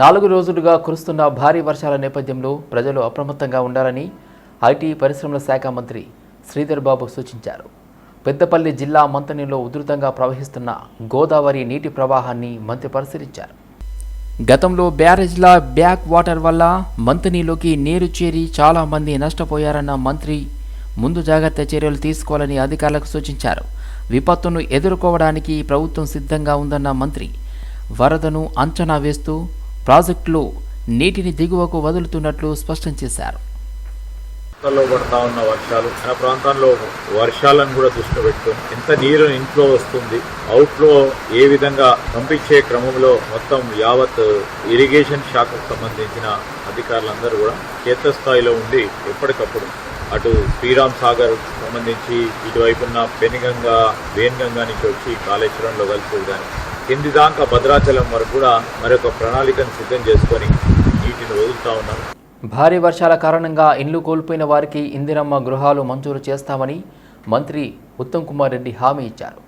నాలుగు రోజులుగా కురుస్తున్న భారీ వర్షాల నేపథ్యంలో ప్రజలు అప్రమత్తంగా ఉండాలని ఐటీ పరిశ్రమల శాఖ మంత్రి శ్రీధర్ బాబు సూచించారు. పెద్దపల్లి జిల్లా మంతనిలో ఉధృతంగా ప్రవహిస్తున్న గోదావరి నీటి ప్రవాహాన్ని మంత్రి పరిశీలించారు. గతంలో బ్యారేజ్ల బ్యాక్ వాటర్ వల్ల మంతనీలోకి నీరు చేరి చాలామంది నష్టపోయారన్న మంత్రి ముందు జాగ్రత్త చర్యలు తీసుకోవాలని అధికారులకు సూచించారు. విపత్తును ఎదుర్కోవడానికి ప్రభుత్వం సిద్ధంగా ఉందన్న మంత్రి వరదను అంచనా వేస్తూ ప్రాజెక్టులు నీటిని దిగువకు వదులుతున్నట్లు స్పష్టం చేశారు. ప్రాంతాల్లో పడతా ఉన్న వర్షాలు ఆ ప్రాంతాల్లో వర్షాలను కూడా దృష్టి పెట్టుకుని ఎంత నీరు ఇంట్లో వస్తుంది అవుట్లో ఏ విధంగా పంపించే క్రమంలో మొత్తం యావత్ ఇరిగేషన్ శాఖకు సంబంధించిన అధికారులందరూ కూడా క్షేత్రస్థాయిలో ఉండి ఎప్పటికప్పుడు అటు శ్రీరామ్ సాగర్ సంబంధించి ఇటువైపున్న పెనుగంగా వేన్గంగా నుంచి వచ్చి కాళేశ్వరంలో కలిసేది కానీ కింది దాకా భద్రాచలం వరకు కూడా మరొక ప్రణాళికను సిద్ధం చేసుకొని నీటిని వదులుతా ఉన్నాం. భారీ వర్షాల కారణంగా ఇండ్లు కోల్పోయిన వారికి ఇందిరమ్మ గృహాలు మంజూరు చేస్తామని మంత్రి ఉత్తమ్ కుమార్ రెడ్డి హామీ ఇచ్చారు.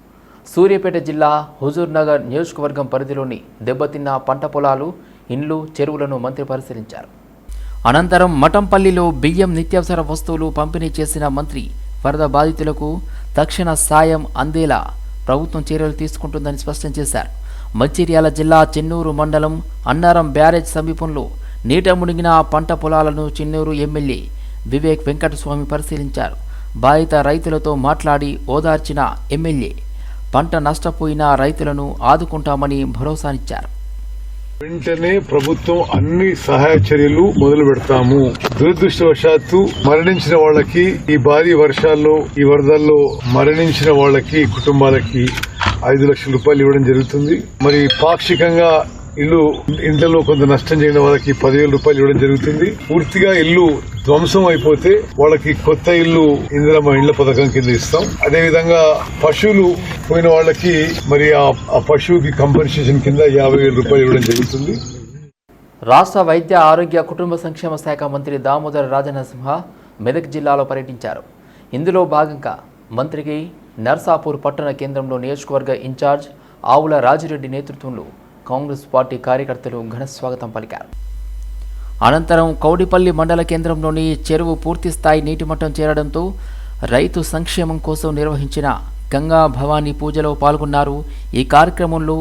సూర్యాపేట జిల్లా హుజూర్ నగర్ నియోజకవర్గం పరిధిలోని దెబ్బతిన్న పంట పొలాలు ఇండ్లు చెరువులను మంత్రి పరిశీలించారు. అనంతరం మఠంపల్లిలో బియ్యం నిత్యావసర వస్తువులు పంపిణీ చేసిన మంత్రి వరద బాధితులకు తక్షణ సాయం అందేలా ప్రభుత్వం చర్యలు తీసుకుంటుందని స్పష్టం చేశారు. మంచిర్యాల జిల్లా చెన్నూరు మండలం అన్నారం బ్యారేజ్ సమీపంలో నీట మునిగిన పంట పొలాలను చెన్నూరు ఎమ్మెల్యే వివేక్ వెంకటస్వామి పరిశీలించారు. బాధిత రైతులతో మాట్లాడి ఓదార్చిన ఎమ్మెల్యే పంట నష్టపోయిన రైతులను ఆదుకుంటామని భరోసానిచ్చారు. వెంటనే ప్రభుత్వం అన్ని సహాయ చర్యలు మొదలు పెడతాము. దురదృష్టవశాత్తు మరణించిన వాళ్ళకి ఈ భారీ వర్షాల్లో ఈ వరదల్లో మరణించిన వాళ్ళకి కుటుంబాలకి ఐదు లక్షల రూపాయలు ఇవ్వడం జరుగుతుంది. మరి పాక్షికంగా ఇల్లు ఇంట్లో కొంత నష్టం చేయడం వాళ్ళకి పదివేల రూపాయలు ఇవ్వడం జరుగుతుంది. పూర్తిగా ఇల్లు ధ్వంసం అయిపోతే వాళ్ళకి కొత్త ఇల్లు ఇందిరమ్మ ఇళ్ళ పథకం కింద ఇస్తాం. అదే విధంగా పశువులు పోయిన వాళ్ళకి మరి ఆ ఆ పశువుకి కంపెన్సేషన్ కింద యాభై వేల రూపాయలు ఇవ్వడం జరుగుతుంది. రాష్ట్ర వైద్య ఆరోగ్య కుటుంబ సంక్షేమ శాఖ మంత్రి దామోదర రాజనరసింహ మెదక్ జిల్లాలో పర్యటించారు. ఇందులో భాగంగా మంత్రికి నర్సాపూర్ పట్టణ కేంద్రంలో నియోజకవర్గ ఇన్ఛార్జ్ ఆవుల రాజిరెడ్డి నేతృత్వంలో కాంగ్రెస్ పార్టీ కార్యకర్తలు ఘన స్వాగతం పలికారు. అనంతరం కౌడిపల్లి మండల కేంద్రంలోని చెరువు పూర్తి స్థాయి నీటి మట్టం చేరడంతో రైతు సంక్షేమం కోసం నిర్వహించిన గంగా భవానీ పూజలో పాల్గొన్నారు. ఈ కార్యక్రమంలో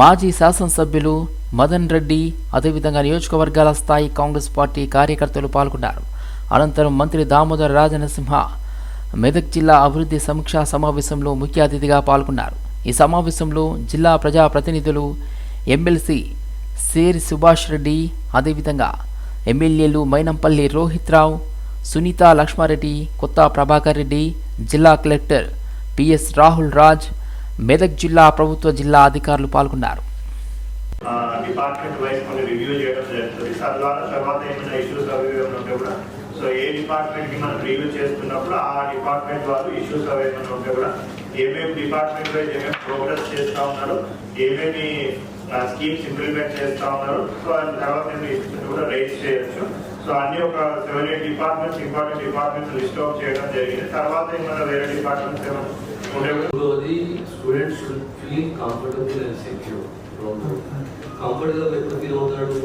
మాజీ శాసనసభ్యులు మదన్ రెడ్డి అదేవిధంగా నియోజకవర్గాల స్థాయి కాంగ్రెస్ పార్టీ కార్యకర్తలు పాల్గొన్నారు. అనంతరం మంత్రి దామోదర రాజనసింహ మెదక్ జిల్లా అభివృద్ధి సమీక్షా సమావేశంలో ముఖ్య అతిథిగా పాల్గొన్నారు. ఈ సమావేశంలో జిల్లా ప్రజాప్రతినిధులు ఎమ్మెల్సీ సేరి సుభాష్ రెడ్డి అదేవిధంగా ఎమ్మెల్యేలు మైనంపల్లి రోహిత్ రావు సునీత లక్ష్మారెడ్డి కొత్త ప్రభాకర్ రెడ్డి జిల్లా కలెక్టర్ పిఎస్ రాహుల్ రాజ్ మెదక్ జిల్లా ప్రభుత్వ జిల్లా అధికారులు పాల్గొన్నారు. డిపార్ట్మెంట్ వైజ్ కొన్ని రివ్యూ చేయడం జరుగుతుంది. తద్వారా తర్వాత ఏమైనా ఇష్యూస్ అవి ఉంటే కూడా సో ఏ డిపార్ట్మెంట్కి మనం రివ్యూ చేస్తున్నప్పుడు ఆ డిపార్ట్మెంట్ వాళ్ళు ఇష్యూస్ అవి ఏమైనా ఉంటే కూడా ఏమేమి డిపార్ట్మెంట్ వైజ్ ఏమేమి ప్రోగ్రెస్ చేస్తూ ఉన్నారో ఏమేమి స్కీమ్స్ ఇంప్లిమెంట్ చేస్తా ఉన్నారు. సో అది తర్వాత నేను కూడా రైజ్ చేయొచ్చు. సో అన్ని ఒక seven eight departments important departments list out చేయడం జరిగింది. తర్వాత ఏమైనా వేరే డిపార్ట్మెంట్స్ ఏమైనా students feel comfortable and secure కంఫర్ట్గా ఎప్పుడు ఫీల్ అవుతాడు?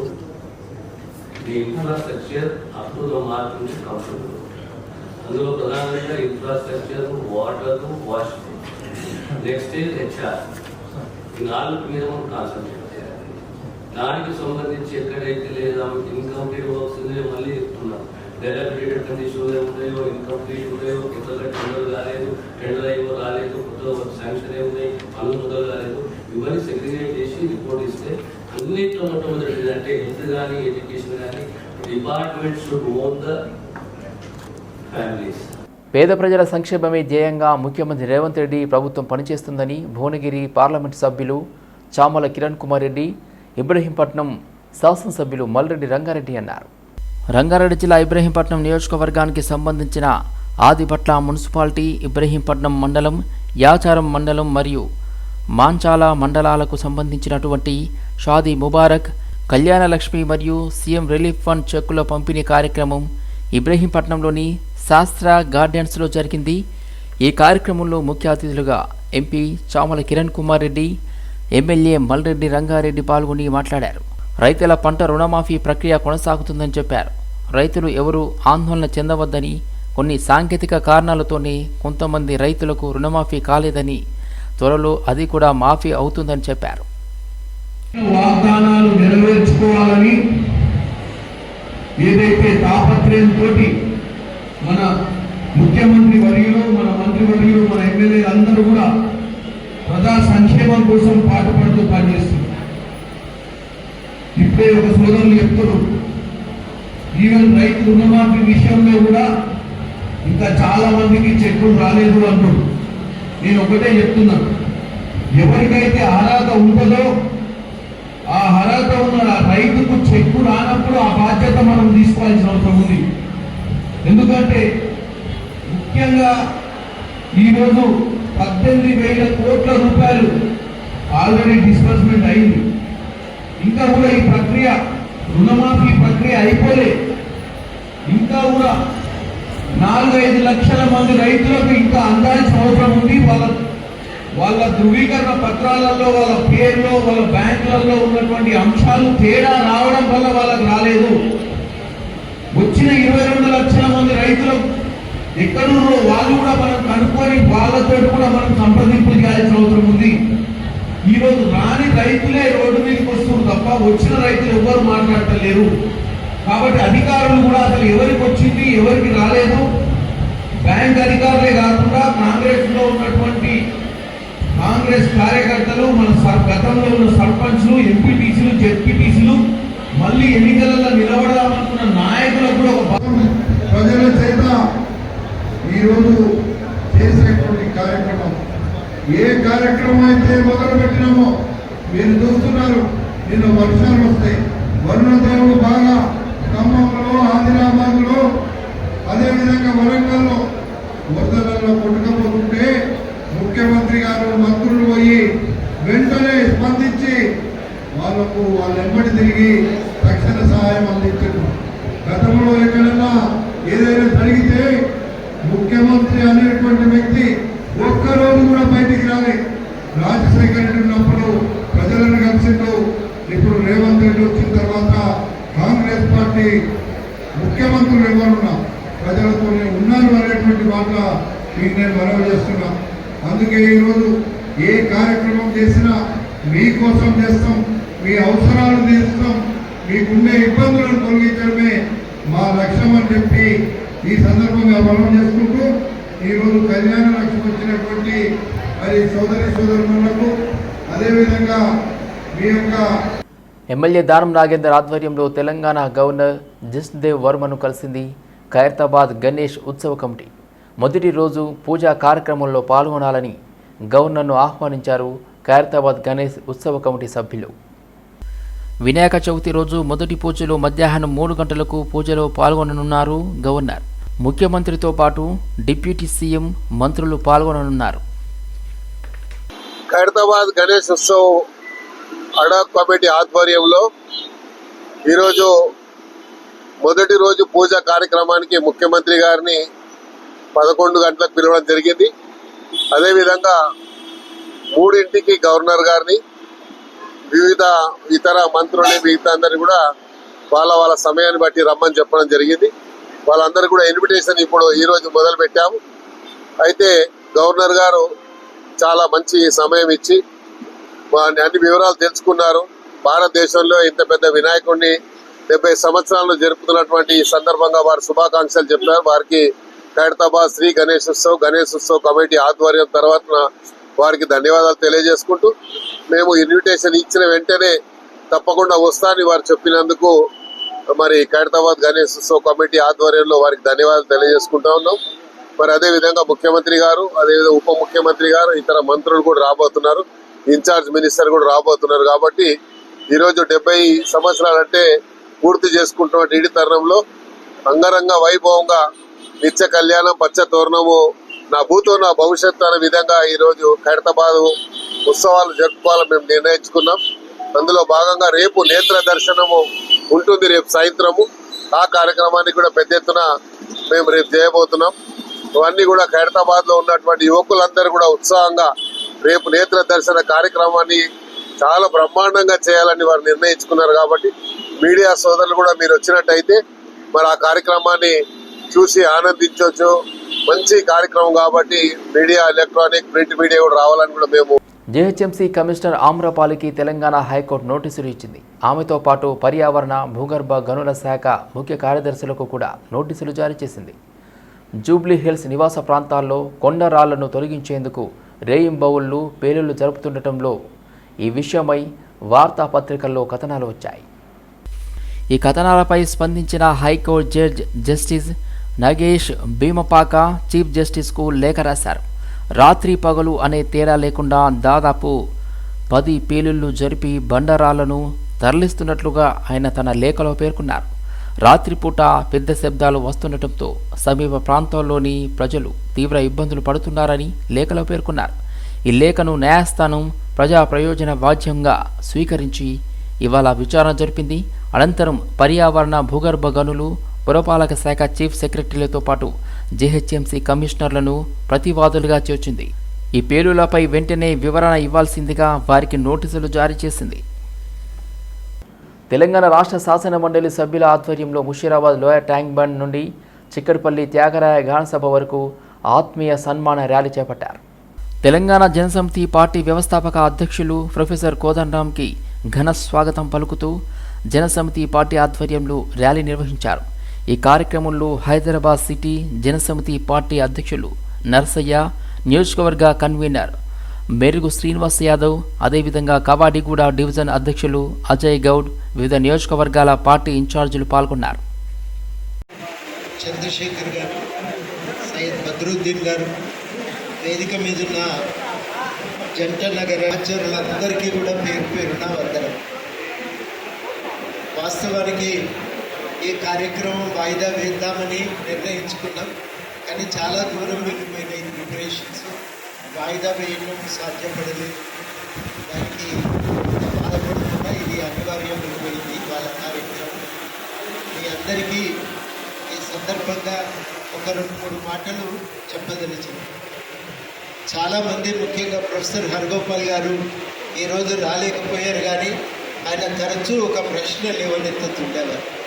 The infrastructure up to the mark నుంచి కంఫర్టబుల్ అందులో ప్రధానంగా infrastructure water wash next is HR నాలుగు మీద మనం కాన్సన్ట్రేట్ చేయాలి. దానికి సంబంధించి ఎక్కడైతే లేదా ఇన్కంప్లీట్ వర్క్స్ ఉన్నాయో మళ్ళీ చెప్తున్నాం. డెవలప్మెంట్ కండిషన్లో ఉన్నాయో ఇన్కంప్లీట్ ఉన్నాయో కొత్తగా టెండర్ కాలేదు టెండర్ అయ్యో రాలేదు కొత్తగా శాంక్షన్ అయి ఉన్నాయి పనులు మొదలు కాలేదు ఇవన్నీ సెగ్రిగేట్ చేసి రిపోర్ట్ ఇస్తే అన్నింటిలో మొట్టమొదటి అంటే హెల్త్ కానీ ఎడ్యుకేషన్ కానీ department should own the families పేద ప్రజల సంక్షేమమే ధ్యేయంగా ముఖ్యమంత్రి రేవంత్ రెడ్డి ప్రభుత్వం పనిచేస్తుందని భువనగిరి పార్లమెంటు సభ్యులు చామల కిరణ్ కుమార్ రెడ్డి ఇబ్రహీంపట్నం శాసనసభ్యులు మల్రెడ్డి రంగారెడ్డి అన్నారు. రంగారెడ్డి జిల్లా ఇబ్రహీంపట్నం నియోజకవర్గానికి సంబంధించిన ఆదిపట్ల మున్సిపాలిటీ ఇబ్రహీంపట్నం మండలం యాచారం మండలం మరియు మాంచాల మండలాలకు సంబంధించినటువంటి షాదీ ముబారక్ కళ్యాణలక్ష్మి మరియు సీఎం రిలీఫ్ ఫండ్ చెక్కుల పంపిణీ కార్యక్రమం ఇబ్రహీంపట్నంలోని శాస్త్ర గార్డెన్స్లో జరిగింది. ఈ కార్యక్రమంలో ముఖ్య అతిథులుగా ఎంపీ చామల కిరణ్ కుమార్ రెడ్డి ఎమ్మెల్యే మల్రెడ్డి రంగారెడ్డి పాల్గొని మాట్లాడారు. రైతుల పంట రుణమాఫీ ప్రక్రియ కొనసాగుతుందని చెప్పారు. రైతులు ఎవరూ ఆందోళన చెందవద్దని కొన్ని సాంకేతిక కారణాలతోనే కొంతమంది రైతులకు రుణమాఫీ కాలేదని త్వరలో అది కూడా మాఫీ అవుతుందని చెప్పారు. వాగ్దానాలు నెరవేర్చుకోవాలని ఏదైతే తాపత్రయంతో మన ముఖ్యమంత్రి వర్యులు మన మంత్రి వర్యులు మన ఎమ్మెల్యే అందరూ కూడా ప్రజా సంక్షేమం కోసం పాటుపడుతూ పనిచేస్తున్నారు. ఇప్పుడే ఒక సోదరులు చెప్తున్నారు ఈవెన్ రైతు రుణమాఫీ విషయంలో కూడా ఇంకా చాలా మందికి చెక్కులు రాలేదు అంటున్నారు నేను ఒకటే చెప్తున్నాను ఎవరికైతే అర్హత ఉంటుందో ఆ అర్హత ఉన్న రైతుకు చెక్కు రానప్పుడు ఆ బాధ్యత మనం తీసుకోవాల్సిన అవసరం ఉంది. ఎందుకంటే ముఖ్యంగా ఈరోజు పద్దెనిమిది వేల కోట్ల రూపాయలు ఆల్రెడీ డిస్బర్స్మెంట్ అయింది. ఇంకా కూడా ఈ ప్రక్రియ రుణమాఫీ ప్రక్రియ అయిపోలే. ఇంకా కూడా నాలుగైదు లక్షల మంది రైతులకు ఇంకా అందాల్సిన అవసరం ఉంది. వాళ్ళ వాళ్ళ ధృవీకరణ పత్రాలలో వాళ్ళ పేర్లో వాళ్ళ బ్యాంకులలో ఉన్నటువంటి అంశాలు తేడా రావడం వల్ల వాళ్ళకి రాలేదు. వచ్చిన ఇరవై రెండు లక్షల మంది రైతులు ఎక్కడో వాళ్ళు కూడా మనం కనుక్కొని వాళ్ళతో కూడా మనం సంప్రదింపులు చేయాల్సిన అవసరం ఉంది. ఈ రోజు రాని రైతులే రోడ్డు మీదకి వస్తున్నారు తప్ప వచ్చిన రైతులు ఎవ్వరు మాట్లాడటలేరు. కాబట్టి అధికారులు కూడా అసలు ఎవరికి వచ్చింది ఎవరికి రాలేదు. బ్యాంక్ అధికారులే కాకుండా కాంగ్రెస్లో ఉన్నటువంటి కాంగ్రెస్ కార్యకర్తలు మన గతంలో ఉన్న సర్పంచ్లు ఎంపీటీసీలు జెడ్పీటీసీలు మళ్ళీ ఎన్నికలలో నిలబడాలనుకున్న నాయకులకు కూడా ఒక ప్రజల చేత ఈరోజు చేసినటువంటి కార్యక్రమం. ఏ కార్యక్రమం అయితే మొదలు పెట్టినామో మీరు చూస్తున్నారు నిన్న వర్షాలు వస్తాయి. వరుణదేవుడు బాగా ఖమ్మంలో ఆదిలాబాద్లో అదేవిధంగా వరంగల్లో వరదలలో కొట్టుకపోతుంటే ముఖ్యమంత్రి గారు మంత్రులు పోయి వెంటనే స్పందించి వాళ్ళకు వాళ్ళ వెంబడి తిరిగి తక్షణ సహాయం అందించారు గతంలో ఎక్కడైనా ఏదైనా జరిగితే ముఖ్యమంత్రి అనేటువంటి వ్యక్తి ఒక్కరోజు కూడా బయటికి రాలే. రాజశేఖర రెడ్డి ఉన్నప్పుడు ప్రజలను కలిసిండు. ఇప్పుడు రేవంత్ రెడ్డి వచ్చిన తర్వాత కాంగ్రెస్ పార్టీ ముఖ్యమంత్రులు ఎవరున్నా ప్రజలతోనే ఉన్నారు అనేటువంటి మాట మీకు నేను మనవి చేస్తున్నా. అందుకే ఈరోజు ఏ కార్యక్రమం చేసినా మీకోసం చేస్తాం మీ అవసరాలు తీరుస్తాం మీకుండే ఇబ్బందులను తొలగించడమే మా లక్ష్యం అని చెప్పి ఈ సందర్భంగా బలం చేసుకుంటూ ఈరోజు కళ్యాణ లక్ష్యం వచ్చినటువంటి మరి సోదరి సోదరులకు అదేవిధంగా మీ యొక్క ఎమ్మెల్యే దానం నాగేందర్ ఆధ్వర్యంలో తెలంగాణ గవర్నర్ జిస్దేవ్ వర్మను కలిసింది ఖైరతాబాద్ గణేష్ ఉత్సవ కమిటీ. మొదటి రోజు పూజా కార్యక్రమంలో పాల్గొనాలని గవర్నర్ను ఆహ్వానించారు ఖైరతాబాద్ గణేష్ ఉత్సవ కమిటీ సభ్యులు. వినాయక చవితి రోజు మొదటి పూజలో మధ్యాహ్నం మూడు గంటలకు పూజలో పాల్గొననున్నారు గవర్నర్. ముఖ్యమంత్రితో పాటు డిప్యూటీ సీఎం మంత్రులు పాల్గొననున్నారు. ఖైరతాబాద్ గణేష్ ఉత్సవ్ అడా కమిటీ ఆధ్వర్యంలో ఈరోజు మొదటి రోజు పూజా కార్యక్రమానికి ముఖ్యమంత్రి గారిని పదకొండు గంటలకు పిలవడం జరిగింది. అదేవిధంగా మూడింటికి గవర్నర్ గారిని వివిధ ఇతర మంత్రులని మిగతా అందరిని కూడా వాళ్ళ వాళ్ళ సమయాన్ని బట్టి రమ్మని చెప్పడం జరిగింది. వాళ్ళందరూ కూడా ఇన్విటేషన్ ఇప్పుడు ఈరోజు మొదలు పెట్టాము. అయితే గవర్నర్ గారు చాలా మంచి సమయం ఇచ్చి అన్ని వివరాలు తెలుసుకున్నారు. భారతదేశంలో ఇంత పెద్ద వినాయకుడిని డెబ్బై సంవత్సరాలు జరుపుతున్నటువంటి ఈ సందర్భంగా వారు శుభాకాంక్షలు చెప్పారు. వారికి ఖైరతాబాద్ శ్రీ గణేష్ ఉత్సవ్ గణేష్ ఉత్సవ్ కమిటీ ఆధ్వర్యం తర్వాత వారికి ధన్యవాదాలు తెలియజేసుకుంటూ మేము ఇన్విటేషన్ ఇచ్చిన వెంటనే తప్పకుండా వస్తానని వారు చెప్పినందుకు మరి ఖైరతాబాద్ గణేష్ ఉత్సవ్ కమిటీ ఆధ్వర్యంలో వారికి ధన్యవాదాలు తెలియజేసుకుంటా ఉన్నాం. మరి అదే విధంగా ముఖ్యమంత్రి గారు అదేవిధంగా ఉప ముఖ్యమంత్రి గారు ఇతర మంత్రులు కూడా రాబోతున్నారు. ఇన్ఛార్జ్ మినిస్టర్ కూడా రాబోతున్నారు కాబట్టి ఈరోజు డెబ్బై సంవత్సరాలు అంటే పూర్తి చేసుకుంటున్న ఇడి తరుణంలో అంగరంగ వైభవంగా నిత్య కళ్యాణం పచ్చ తోరణము నా భూతో నా భవిష్యత్తు అనే విధంగా ఈరోజు ఖైరతాబాద్ ఉత్సవాలు జరుపుకోవాలని మేము నిర్ణయించుకున్నాం. అందులో భాగంగా రేపు నేత్ర దర్శనము ఉంటుంది. రేపు సాయంత్రము. ఆ కార్యక్రమానికి కూడా పెద్ద ఎత్తున మేము రేపు చేయబోతున్నాం. ఇవన్నీ కూడా ఖైరతాబాద్లో ఉన్నటువంటి యువకులందరూ కూడా ఉత్సాహంగా రేపు నేత్ర దర్శన కార్యక్రమాన్ని చాలా బ్రహ్మాండంగా చేయాలని వారు నిర్ణయించుకున్నారు కాబట్టి మీడియా సోదరులు కూడా మీరు వచ్చినట్టయితే మరి ఆ కార్యక్రమాన్ని చూసి ఆనందించవచ్చు మంచి కార్యక్రమం కాబట్టి మీడియా ఎలక్ట్రానిక్ ప్రింట్ మీడియా కూడా రావాలని కూడా మేము జీహెచ్ఎంసీ కమిషనర్ ఆమ్రపాలికి తెలంగాణ హైకోర్టు నోటీసులు ఇచ్చింది. ఆమెతో పాటు పర్యావరణ భూగర్భ గనుల శాఖ ముఖ్య కార్యదర్శులకు కూడా నోటీసులు జారీ చేసింది. జూబ్లీ హిల్స్ నివాస ప్రాంతాల్లో కొండ రాళ్ళను తొలగించేందుకు రేయింబవుళ్ళు పేలుళ్ళు జరుపుతుండటంలో ఈ విషయమై వార్తాపత్రికల్లో కథనాలు వచ్చాయి. ఈ కథనాలపై స్పందించిన high court judge justice Nagesh Bheemapaka chief జస్టిస్కు లేఖ రాశారు. రాత్రి పగలు అనే తేడా లేకుండా దాదాపు పది పేలుళ్ళు జరిపి బండరాలను తరలిస్తున్నట్లుగా ఆయన తన లేఖలో పేర్కొన్నారు. రాత్రిపూట పెద్ద శబ్దాలు వస్తుండటంతో సమీప ప్రాంతాల్లోని ప్రజలు తీవ్ర ఇబ్బందులు పడుతున్నారని లేఖలో పేర్కొన్నారు. ఈ లేఖను న్యాయస్థానం ప్రజా ప్రయోజన వాద్యంగా స్వీకరించి ఇవాళ విచారణ జరిపింది. అనంతరం పర్యావరణ భూగర్భ గనులు పురపాలక శాఖ చీఫ్ సెక్రటరీలతో పాటు జేహెచ్ఎంసీ కమిషనర్లను ప్రతివాదులుగా చేర్చింది. ఈ పేలులపై వెంటనే వివరణ ఇవ్వాల్సిందిగా వారికి నోటీసులు జారీ చేసింది. తెలంగాణ రాష్ట్ర శాసన మండలి సభ్యుల ఆధ్వర్యంలో ముషీరాబాద్ లోయర్ ట్యాంక్ బండ్ నుండి చిక్కడపల్లి త్యాగరాయ గానసభ వరకు ఆత్మీయ సన్మాన ర్యాలీ చేపట్టారు. తెలంగాణ జనసమితి పార్టీ వ్యవస్థాపక అధ్యక్షులు ప్రొఫెసర్ కోదండరాంకి ఘన స్వాగతం పలుకుతూ జనసమితి పార్టీ ఆధ్వర్యంలో ర్యాలీ నిర్వహించారు. ఈ కార్యక్రమంలో హైదరాబాద్ సిటీ జనసమితి పార్టీ అధ్యక్షులు నర్సయ్య నియోజకవర్గ కన్వీనర్ మెరుగు శ్రీనివాస్ యాదవ్ అదేవిధంగా కవాడిగూడ డివిజన్ అధ్యక్షులు అజయ్ గౌడ్ వివిధ నియోజకవర్గాల పార్టీ ఇన్ఛార్జీలు పాల్గొన్నారు. చంద్రశేఖర్ గారు సయ్యద్ బద్రుద్దీన్ గారు వేదిక మీద ఉన్న జంట నగర ఆచార్యులందరికీ కూడా పేరు పేరున వందనం. వాస్తవానికి ఈ కార్యక్రమం వాయిదా వేద్దామని నిర్ణయించుకున్నాం. కానీ చాలా దూరం వెళ్ళిపోయినాయి ప్రిపరేషన్స్ వాయిదా వేయడం సాధ్యపడలేదు. దానికి బాధపడకుండా ఇది అనివార్యం వెళ్ళిపోయింది వాళ్ళ కార్యక్రమం. మీ అందరికీ ఈ సందర్భంగా ఒక రెండు మూడు మాటలు చెప్పదలిచాను. చాలామంది ముఖ్యంగా ప్రొఫెసర్ హరగోపాల్ గారు ఈరోజు రాలేకపోయారు కానీ ఆయన తరచూ ఒక ప్రశ్న లేవనెత్తుతుండేవారు.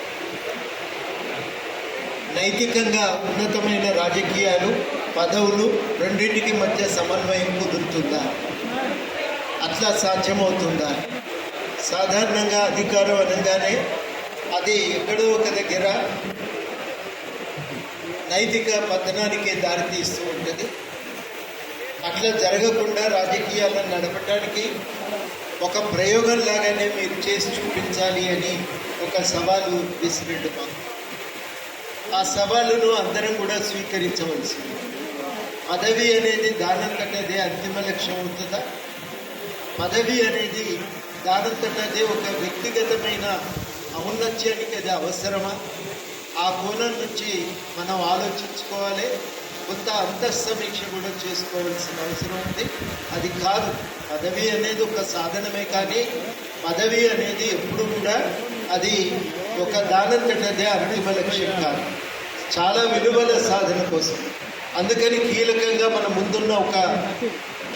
నైతికంగా ఉన్నతమైన రాజకీయాలు పదవులు రెండింటికి మధ్య సమన్వయం కుదురుతుందా? అట్లా సాధ్యమవుతుందా? సాధారణంగా అధికారం అనగానే అది ఎక్కడో ఒక దగ్గర నైతిక పతనానికి దారితీస్తూ ఉంటుంది. అట్లా జరగకుండా రాజకీయాలను నడపడానికి ఒక ప్రయోగం లాగానే మీరు చేసి చూపించాలి అని ఒక సవాలు విసిరిండు మాకు. ఆ సవాలును అందరం కూడా స్వీకరించవలసింది పదవి అనేది దానంతటదే అంతిమ లక్ష్యం అవుతుందా పదవి అనేది దానంతటదే ఒక వ్యక్తిగతమైన ఔన్నత్యానికి అది అవసరమా? ఆ కోణం నుంచి మనం ఆలోచించుకోవాలి. కొంత అంతఃసమీక్ష కూడా చేసుకోవాల్సిన అవసరం ఉంది. అది కాదు. పదవి అనేది ఒక సాధనమే కానీ పదవి అనేది ఎప్పుడు కూడా అది ఒక దానం దానంతటదే అంతిమ లక్ష్యం కాదు. చాలా విలువల సాధన కోసం. అందుకని కీలకంగా మన ముందున్న ఒక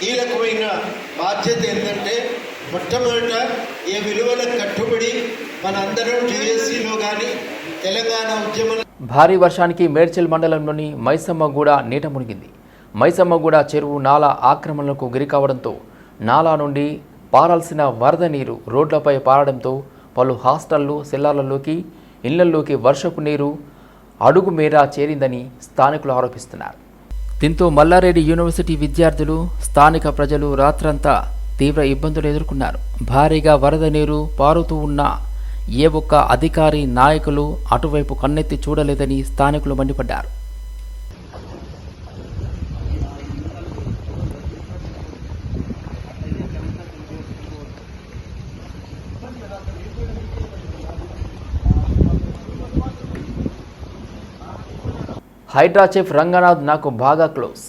కీలకమైన బాధ్యత ఏంటంటే మొట్టమొదట ఏ విలువలకు కట్టుబడి మనందరం జేఏసీలో కానీ తెలంగాణ ఉద్యమం భారీ వర్షానికి మేడ్చల్ మండలంలోని మైసమ్మగూడ నీట మునిగింది. మైసమ్మగూడ చెరువు నాల ఆక్రమణలకు గురికావడంతో నాలా నుండి పారాల్సిన వరద నీరు రోడ్లపై పారడంతో పలు హాస్టళ్ళు సెల్లార్లలోకి ఇళ్ళల్లోకి వర్షపు నీరు అడుగు మేర చేరిందని స్థానికులు ఆరోపిస్తున్నారు. దీంతో మల్లారెడ్డి యూనివర్సిటీ విద్యార్థులు స్థానిక ప్రజలు రాత్రంతా తీవ్ర ఇబ్బందులు ఎదుర్కొన్నారు. భారీగా వరద నీరు పారుతూ ఉన్న ఏ ఒక్క అధికారి నాయకులు అటువైపు కన్నెత్తి చూడలేదని స్థానికులు మండిపడ్డారు. హైడ్రా చీఫ్ రంగనాథ్ నాకు బాగా క్లోజ్.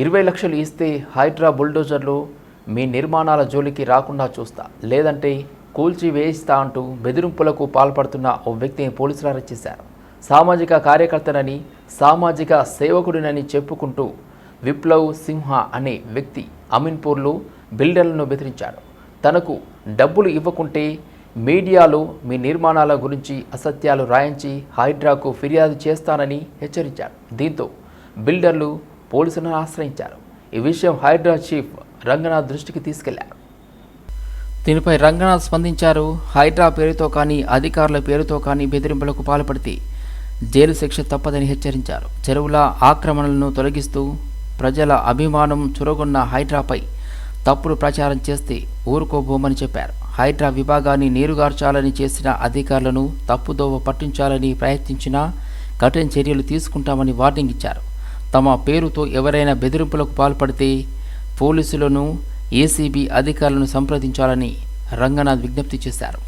ఇరవై లక్షలు ఇస్తే హైడ్రా బుల్డోజర్లు మీ నిర్మాణాల జోలికి రాకుండా చూస్తా. లేదంటే కూల్చి వేయిస్తా అంటూ బెదిరింపులకు పాల్పడుతున్న ఓ వ్యక్తిని పోలీసులు అరెస్ట్ చేశారు. సామాజిక కార్యకర్తనని సామాజిక సేవకుడినని చెప్పుకుంటూ విప్లవ్ సింహ అనే వ్యక్తి అమీన్పూర్లో బిల్డర్లను బెదిరించాడు. తనకు డబ్బులు ఇవ్వకుంటే మీడియాలో మీ నిర్మాణాల గురించి అసత్యాలు రాయించి హైడ్రాకు ఫిర్యాదు చేస్తానని హెచ్చరించారు. దీంతో బిల్డర్లు పోలీసులను ఆశ్రయించారు. ఈ విషయం హైడ్రా చీఫ్ రంగనాథ్ దృష్టికి తీసుకెళ్ళారు. దీనిపై రంగనాథ్ స్పందించారు హైడ్రా పేరుతో కానీ అధికారుల పేరుతో కానీ బెదిరింపులకు పాల్పడితే జైలు శిక్ష తప్పదని హెచ్చరించారు. చెరువుల ఆక్రమణలను తొలగిస్తూ ప్రజల అభిమానం చురగొన్న హైడ్రాపై తప్పుడు ప్రచారం చేస్తే ఊరుకోబోమని చెప్పారు. హైడ్రా విభాగాన్ని నీరుగార్చాలని చేసిన అధికారులను తప్పుదోవ పట్టించాలని ప్రయత్నించినా కఠిన చర్యలు తీసుకుంటామని వార్నింగ్ ఇచ్చారు. తమ పేరుతో ఎవరైనా బెదిరింపులకు పాల్పడితే పోలీసులను ఏసీబీ అధికారులను సంప్రదించాలని రంగనాథ్ విజ్ఞప్తి చేశారు.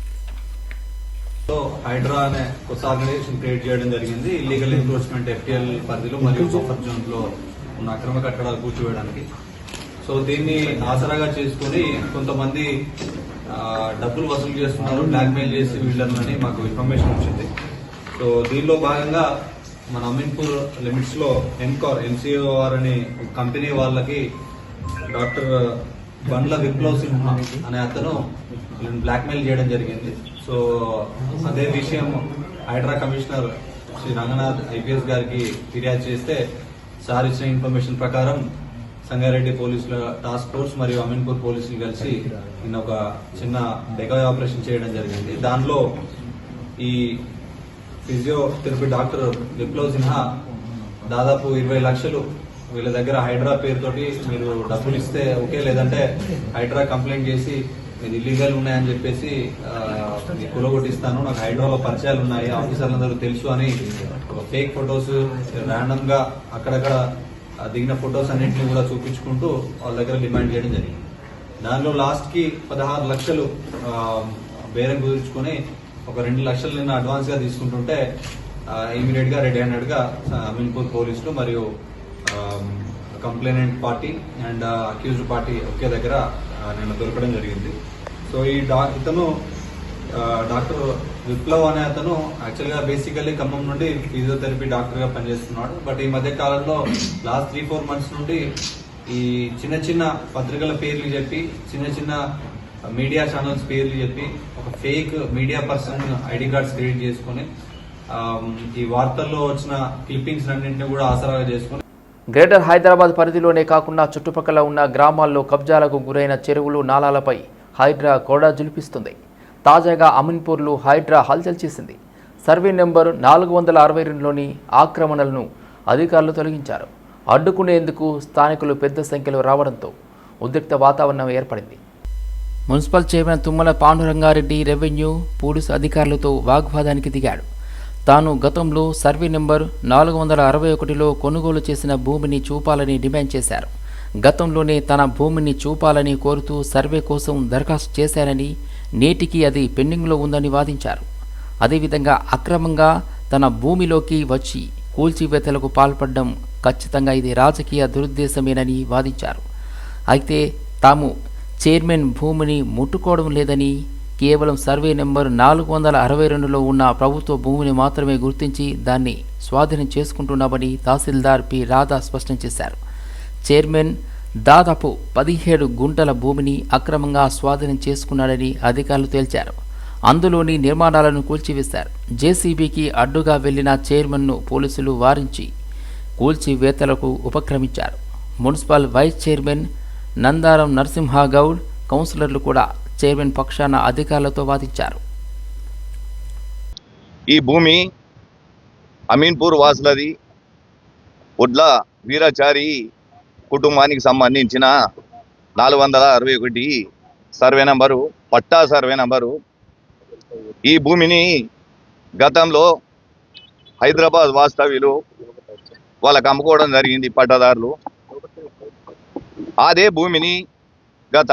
హైడ్రా అనే కొత్త ఆర్గనైజేషన్ క్రియేట్ చేయడం జరిగింది. ఇల్లీగల్ ఎన్క్రోచ్మెంట్ ఎఫ్టీఎల్ పరిధిలో మరియు బఫర్ జోన్లో ఉన్న అక్రమ కట్టడాలు కూర్చోవేయడానికి సో దీన్ని ఆసరాగా చేసుకుని కొంతమంది డబ్బులు వసూలు చేస్తున్నారు బ్లాక్మెయిల్ చేసి వీళ్ళని మాకు ఇన్ఫర్మేషన్ వచ్చింది. సో దీనిలో భాగంగా మన అమీన్పూర్ లిమిట్స్లో ఎంకార్ ఎన్సీఓఆర్ అనే కంపెనీ వాళ్ళకి డాక్టర్ బండ్ల విప్లవ్ సింహ అనే అతను బ్లాక్మెయిల్ చేయడం జరిగింది. సో అదే విషయం హైడ్రా కమిషనర్ శ్రీ రంగనాథ్ ఐపీఎస్ గారికి ఫిర్యాదు చేస్తే సార్ ఇచ్చిన ఇన్ఫర్మేషన్ ప్రకారం సంగారెడ్డి పోలీసుల టాస్క్ ఫోర్స్ మరియు అమీన్పూర్ పోలీసులు కలిసి నిన్న ఒక చిన్న డెగా ఆపరేషన్ చేయడం జరిగింది. దానిలో ఈ ఫిజియోథెరపీ డాక్టర్ విప్లవ్ సిన్హా దాదాపు ఇరవై లక్షలు వీళ్ళ దగ్గర హైడ్రా పేరుతోటి మీరు డబ్బులు ఇస్తే ఓకే లేదంటే హైడ్రా కంప్లైంట్ చేసి మీరు ఇల్లీగల్ ఉన్నాయని చెప్పేసి కులగొట్టిస్తాను నాకు హైడ్రాలో పరిచయాలు ఉన్నాయి ఆఫీసర్లందరూ తెలుసు అని ఒక ఫేక్ ఫొటోస్ ర్యాండమ్గా అక్కడక్కడ దిగిన ఫొటోస్ అన్నింటినీ కూడా చూపించుకుంటూ వాళ్ళ దగ్గర డిమాండ్ చేయడం జరిగింది. దానిలో లాస్ట్కి పదహారు లక్షలు బేరం కుదుర్చుకొని ఒక రెండు లక్షలు నిన్న అడ్వాన్స్గా తీసుకుంటుంటే ఇమీడియట్గా రెడీ హ్యాండెడ్గా అమీన్పూర్ పోలీసులు మరియు complainant party and accused party ఒకే దగ్గర నిన్న దొరకడం జరిగింది. సో ఈ డా ఇతను డాక్టర్ విప్లవ్ అనే అతను యాక్చువల్గా బేసికల్లీ ఖమ్మం నుండి ఫిజియోథెరపీ డాక్టర్గా పనిచేస్తున్నాడు. బట్ ఈ మధ్య కాలంలో లాస్ట్ త్రీ ఫోర్ మంత్స్ నుండి ఈ చిన్న చిన్న పత్రికల పేర్లు చెప్పి చిన్న చిన్న మీడియా ఛానల్స్ పేర్లు చెప్పి ఒక fake media person ID cards create చేసుకుని ఈ వార్తల్లో వచ్చిన క్లిప్పింగ్స్ అన్నింటినీ కూడా ఆసరాగా చేసుకుని గ్రేటర్ హైదరాబాద్ పరిధిలోనే కాకుండా చుట్టుపక్కల ఉన్న గ్రామాల్లో కబ్జాలకు గురైన చెరువులు నాలాలపై హైడ్రా కూడా జులిపిస్తుంది. తాజాగా అమీన్పూర్లో హైడ్రా హల్చల్ చేసింది. సర్వే నెంబర్ నాలుగు వందల అరవై రెండులోని ఆక్రమణలను అధికారులు తొలగించారు. అడ్డుకునేందుకు స్థానికులు పెద్ద సంఖ్యలో రావడంతో ఉద్రిక్త వాతావరణం ఏర్పడింది. Municipal chairman Tummala Panduranga Reddy revenue police అధికారులతో వాగ్వాదానికి దిగాడు. తాను గతంలో సర్వే నెంబర్ నాలుగు వందల అరవై ఒకటిలో కొనుగోలు చేసిన భూమిని చూపాలని డిమాండ్ చేశారు. గతంలోనే తన భూమిని చూపాలని కోరుతూ సర్వే కోసం దరఖాస్తు చేశానని నేటికి అది పెండింగ్లో ఉందని వాదించారు. అదేవిధంగా అక్రమంగా తన భూమిలోకి వచ్చి కూల్చివేతలకు పాల్పడడం ఖచ్చితంగా ఇది రాజకీయ దురుద్దేశమేనని వాదించారు. అయితే తాము చైర్మన్ భూమిని ముట్టుకోవడం లేదని కేవలం సర్వే నెంబర్ నాలుగు వందల అరవై రెండులో ఉన్న ప్రభుత్వ భూమిని మాత్రమే గుర్తించి దాన్ని స్వాధీనం చేసుకుంటున్నామని తహసీల్దార్ పి రాధా స్పష్టం చేశారు. చైర్మన్ దాదాపు పదిహేడు గుంటల భూమిని అక్రమంగా స్వాధీనం చేసుకున్నాడని అధికారులు తేల్చారు. అందులోని నిర్మాణాలను కూల్చివేశారు. జేసీబీకి అడ్డుగా వెళ్ళిన చైర్మన్ను పోలీసులు వారించి కూల్చివేతలకు ఉపక్రమించారు. Municipal vice chairman Nandaram Narasimha Goud కౌన్సిలర్లు కూడా చైర్మన్ పక్షాన అధికారులతో వాదించారు. ఈ భూమి అమీన్పూర్ వాసులది ఒడ్ల వీరాచారి కుటుంబానికి సంబంధించిన నాలుగు వందల అరవై ఒకటి survey number patta survey number. ఈ భూమిని గతంలో హైదరాబాద్ వాస్తవ్యులు వాళ్ళకి అమ్ముకోవడం జరిగింది పట్టాదారులు. అదే భూమిని గత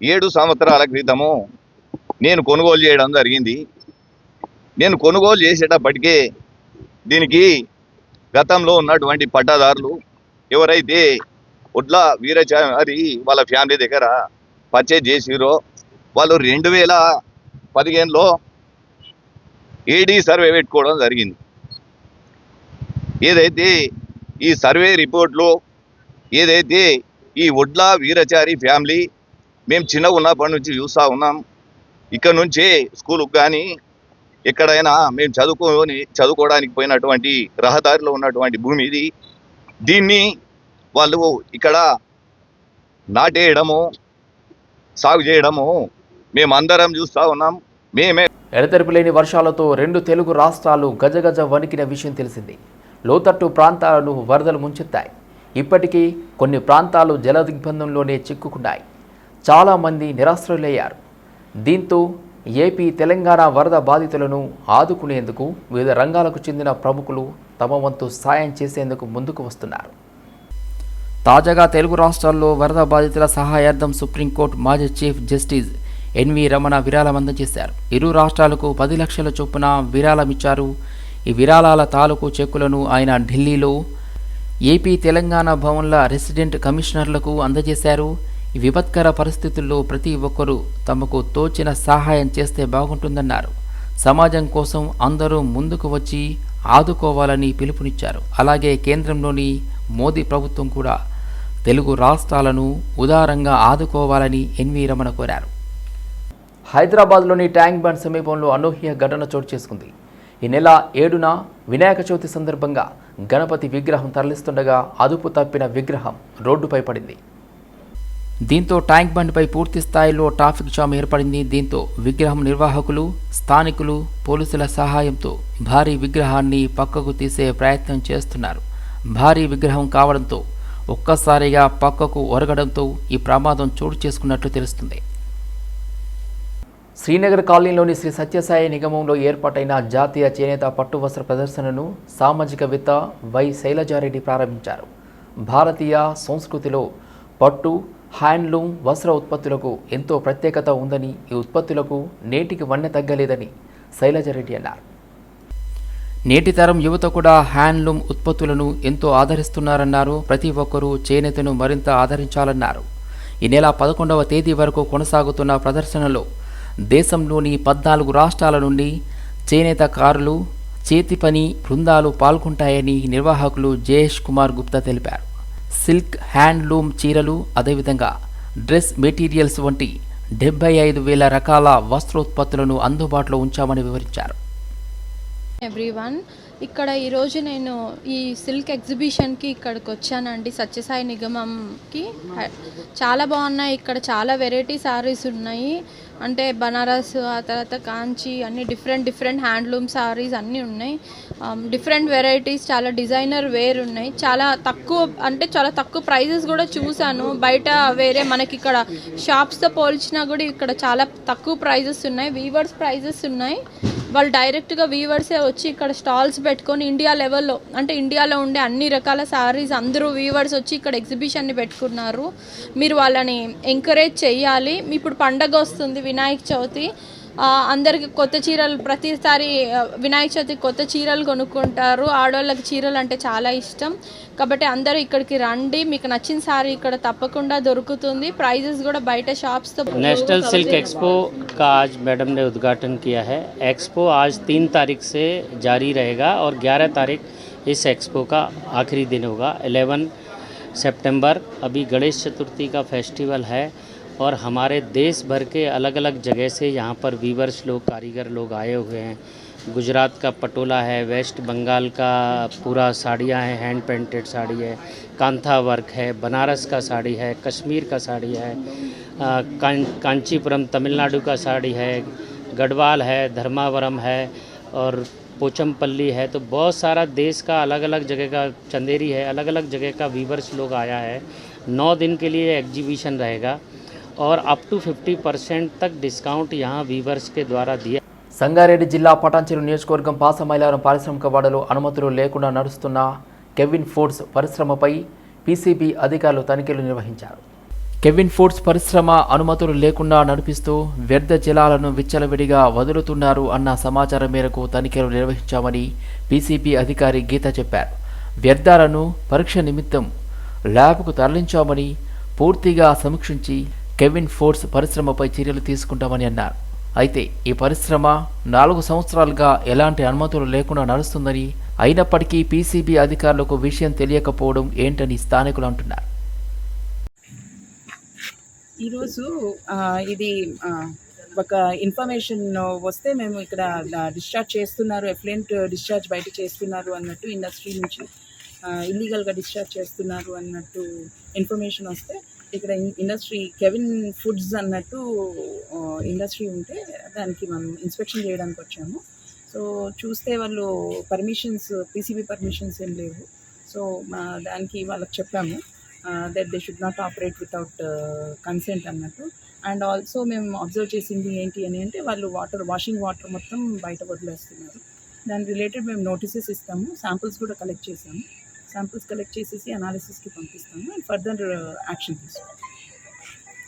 ఏడు సంవత్సరాల క్రితము నేను కొనుగోలు చేయడం జరిగింది. నేను కొనుగోలు చేసేటప్పటికే దీనికి గతంలో ఉన్నటువంటి పట్టాదారులు ఎవరైతే ఒడ్ల వీరచారి వాళ్ళ ఫ్యామిలీ దగ్గర పర్చేజ్ చేసిరో వాళ్ళు రెండు వేల పదిహేనులో ఏడీ సర్వే పెట్టుకోవడం జరిగింది. ఏదైతే ఈ సర్వే రిపోర్ట్లో ఏదైతే ఈ ఒడ్ల వీరచారి ఫ్యామిలీ మేము చిన్నగా ఉన్నప్పటి నుంచి చూస్తూ ఉన్నాం. ఇక్కడ నుంచి స్కూల్కి కానీ ఎక్కడైనా మేము చదువుకొని చదువుకోవడానికి పోయినటువంటి రహదారిలో ఉన్నటువంటి భూమి ఇది దీన్ని వాళ్ళు ఇక్కడ నాటేయడము సాగు చేయడము మేమందరం చూస్తూ ఉన్నాం. మేమే ఎడతెరిపి లేని వర్షాలతో రెండు తెలుగు రాష్ట్రాలు గజగజ వణికిన విషయం తెలిసింది. లోతట్టు ప్రాంతాలను వరదలు ముంచెత్తాయి. ఇప్పటికీ కొన్ని ప్రాంతాలు జల దిగ్బంధంలోనే చిక్కుకున్నాయి చాలామంది నిరాశ్రయులయ్యారు. దీంతో ఏపీ తెలంగాణ వరద బాధితులను ఆదుకునేందుకు వివిధ రంగాలకు చెందిన ప్రముఖులు తమ వంతు సాయం చేసేందుకు ముందుకు వస్తున్నారు. తాజాగా తెలుగు రాష్ట్రాల్లో వరద బాధితుల సహాయార్థం సుప్రీంకోర్టు మాజీ చీఫ్ జస్టిస్ ఎన్వి రమణ విరాళం అందజేశారు. ఇరు రాష్ట్రాలకు పది లక్షల చొప్పున విరాళమిచ్చారు ఈ విరాళాల తాలూకు చెక్కులను ఆయన ఢిల్లీలో ఏపీ తెలంగాణ భవన్ల రెసిడెంట్ కమిషనర్లకు అందజేశారు. ఈ విపత్కర పరిస్థితుల్లో ప్రతి ఒక్కరూ తమకు తోచిన సహాయం చేస్తే బాగుంటుందన్నారు. సమాజం కోసం అందరూ ముందుకు వచ్చి ఆదుకోవాలని పిలుపునిచ్చారు. అలాగే కేంద్రంలోని మోదీ ప్రభుత్వం కూడా తెలుగు రాష్ట్రాలను ఉదారంగా ఆదుకోవాలని ఎన్వి రమణ కోరారు. హైదరాబాద్లోని ట్యాంక్ బండ్ సమీపంలో అనూహ్య ఘటన చోటు చేసుకుంది. ఈ నెల ఏడున వినాయక చవితి సందర్భంగా గణపతి విగ్రహం తరలిస్తుండగా అదుపు తప్పిన విగ్రహం రోడ్డుపై పడింది. దీంతో ట్యాంక్ బండ్పై పూర్తి స్థాయిలో ట్రాఫిక్ జామ్ ఏర్పడింది. దీంతో విగ్రహం నిర్వాహకులు స్థానికులు పోలీసుల సహాయంతో భారీ విగ్రహాన్ని పక్కకు తీసే ప్రయత్నం చేస్తున్నారు. భారీ విగ్రహం కావడంతో ఒక్కసారిగా పక్కకు ఒరగడంతో ఈ ప్రమాదం చోటు చేసుకున్నట్లు తెలుస్తుంది. శ్రీనగర్ కాలనీలోని శ్రీ సత్యసాయి నిగమంలో ఏర్పాటైన జాతీయ చేనేత పట్టు వస్త్ర ప్రదర్శనను సామాజికవేత్త వై శైలజారెడ్డి ప్రారంభించారు. భారతీయ సంస్కృతిలో పట్టు హ్యాండ్లూమ్ వస్త్ర ఉత్పత్తులకు ఎంతో ప్రత్యేకత ఉందని ఈ ఉత్పత్తులకు నేటికి వన్నె తగ్గలేదని శైలజరెడ్డి అన్నారు. నేటి తరం యువత కూడా హ్యాండ్లూమ్ ఉత్పత్తులను ఎంతో ఆదరిస్తున్నారన్నారు. ప్రతి ఒక్కరూ చేనేతను మరింత ఆదరించాలన్నారు. ఈ నెల పదకొండవ తేదీ వరకు కొనసాగుతున్న ప్రదర్శనలో దేశంలోని పద్నాలుగు రాష్ట్రాల నుండి చేనేత కారులు చేతి పని బృందాలు పాల్గొంటాయని నిర్వాహకులు జయేష్ కుమార్ గుప్తా తెలిపారు. సిల్క్ హ్యాండ్లూమ్ చీరలు అదేవిధంగా డ్రెస్ మెటీరియల్స్ వంటి డెబ్బై ఐదు వేల రకాల వస్త్రోత్పత్తులను అందుబాటులో ఉంచామని వివరించారు. ఎవ్రీవన్ ఇక్కడ ఈరోజు నేను ఈ సిల్క్ ఎగ్జిబిషన్కి ఇక్కడికి వచ్చానండి. సత్యసాయి నిగమంకి. చాలా బాగున్నాయి. ఇక్కడ చాలా వెరైటీ సారీస్ ఉన్నాయి. అంటే బనారస్ ఆ తర్వాత కాంచి అన్ని డిఫరెంట్ డిఫరెంట్ హ్యాండ్లూమ్ సారీస్ అన్నీ ఉన్నాయి. Um, డిఫరెంట్ వెరైటీస్ చాలా డిజైనర్ వేర్ ఉన్నాయి. చాలా తక్కువ అంటే చాలా తక్కువ ప్రైజెస్ కూడా చూశాను. బయట వేరే మనకి ఇక్కడ షాప్స్తో పోల్చినా కూడా ఇక్కడ చాలా తక్కువ ప్రైజెస్ ఉన్నాయి. వీవర్స్ ప్రైజెస్ ఉన్నాయి. వాళ్ళు డైరెక్ట్గా వీవర్సే వచ్చి ఇక్కడ స్టాల్స్ పెట్టుకొని ఇండియా లెవెల్లో అంటే ఇండియాలో ఉండే అన్ని రకాల సారీస్ అందరూ వీవర్స్ వచ్చి ఇక్కడ ఎగ్జిబిషన్ని పెట్టుకున్నారు. మీరు వాళ్ళని ఎంకరేజ్ చేయాలి. ఇప్పుడు పండగ వస్తుంది వినాయక చవితి. అందరికి కొత్త చీరలు ప్రతిసారి ఆ, వినాయక చవితికి కొత్త చీరలు కొనుక్కుంటారు ఆడవాళ్ళకి చీరలు అంటే చాలా ఇష్టం కాబట్టి అందరూ ఇక్కడికి రండి మీకు నచ్చిన సారీ ఇక్కడ తప్పకుండా దొరుకుతుంది ప్రైజెస్ కూడా బయట షాప్స్తో नेशनल सिल्क एक्सपो का आज मैडम ने उद्घाटन किया है एक्सपो आज तीन तारीख से जारी रहेगा और 11 तारीख इस एक्सपो का आखिरी दिन होगा 11 सितंबर अभी गणेश चतुर्थी का फेस्टिवल है और हमारे देश भर के अलग अलग जगह से यहाँ पर वीवर्स लोग कारीगर लोग आए हुए हैं। गुजरात का पटोला है वेस्ट बंगाल का पूरा साड़ियाँ हैं हैंड पेंटेड साड़ी है कांथा वर्क है बनारस का साड़ी है कश्मीर का साड़ी है कां, कांचीपुरम तमिलनाडु का साड़ी है गढ़वाल है धर्मावरम है और पोचमपल्ली है। तो बहुत सारा देश का अलग अलग जगह का चंदेरी है अलग अलग जगह का वीवर्स लोग आया है। नौ दिन के लिए एग्जीबिशन रहेगा। और अप टू 50 परसेंट तक डिस्काउंट यहाँ वीवर्स के द्वारा दिया సంగారెడ్డి జిల్లా పటాన్చెరు నియోజకవర్గం పాసమైలారం పారిశ్రామిక వాడలో అనుమతులు లేకుండా నడుస్తున్న కెవిన్ ఫుడ్స్ పరిశ్రమపై పీసీబీ అధికారులు తనిఖీలు నిర్వహించారు కెవిన్ ఫుడ్స్ పరిశ్రమ అనుమతులు లేకుండా నడిపిస్తూ వ్యర్థ జలాలను విచ్చలవిడిగా వదులుతున్నారు అన్న సమాచారం మేరకు తనిఖీలు నిర్వహించామని పీసీబీ అధికారి గీత చెప్పారు వ్యర్థాలను పరీక్ష నిమిత్తం ల్యాబ్కు తరలించామని పూర్తిగా సమీక్షించి కెవిన్ ఫోర్స్ పరిశ్రమపై చర్యలు తీసుకుంటామని అన్నారు. అయితే ఈ పరిశ్రమ నాలుగు సంవత్సరాలుగా ఎలాంటి అనుమతులు లేకుండా నడుస్తుందని అయినప్పటికీ పీసీబీ అధికారులకు విషయం తెలియకపోవడం ఏంటని స్థానికులు అంటున్నారు. ఈరోజు ఇది ఒక ఇన్ఫర్మేషన్ వస్తే మేము ఇక్కడ డిశ్చార్జ్ చేస్తున్నారు ఎఫ్లెంట్ డిశ్చార్జ్ బయట చేస్తున్నారు అన్నట్టు ఇండస్ట్రీ నుంచి ఇల్లీగల్గా డిశ్చార్జ్ చేస్తున్నారు అన్నట్టు ఇన్ఫర్మేషన్ వస్తే ఇక్కడ ఇండస్ట్రీ కెవిన్ ఫుడ్స్ అన్నట్టు ఇండస్ట్రీ ఉంటే దానికి మనం ఇన్స్పెక్షన్ చేయడానికి వచ్చాము. సో చూస్తే వాళ్ళు పర్మిషన్స్ పీసీబీ పర్మిషన్స్ ఏం లేవు. సో మా దానికి వాళ్ళకి చెప్పాము that they should not operate without consent అన్నట్టు. అండ్ ఆల్సో మేము అబ్జర్వ్ చేసింది ఏంటి అని అంటే వాళ్ళు వాటర్ వాషింగ్ వాటర్ మొత్తం బయట వదిలేస్తున్నారు. దాని రిలేటెడ్ మేము నోటీసెస్ ఇస్తాము శాంపుల్స్ కూడా కలెక్ట్ చేసాము శాంపుల్స్ కలెక్ట్ చేసేసి అనాలిసిస్కి పంపిస్తాను. అండ్ ఫర్దర్ యాక్షన్ తీసుకుంటాం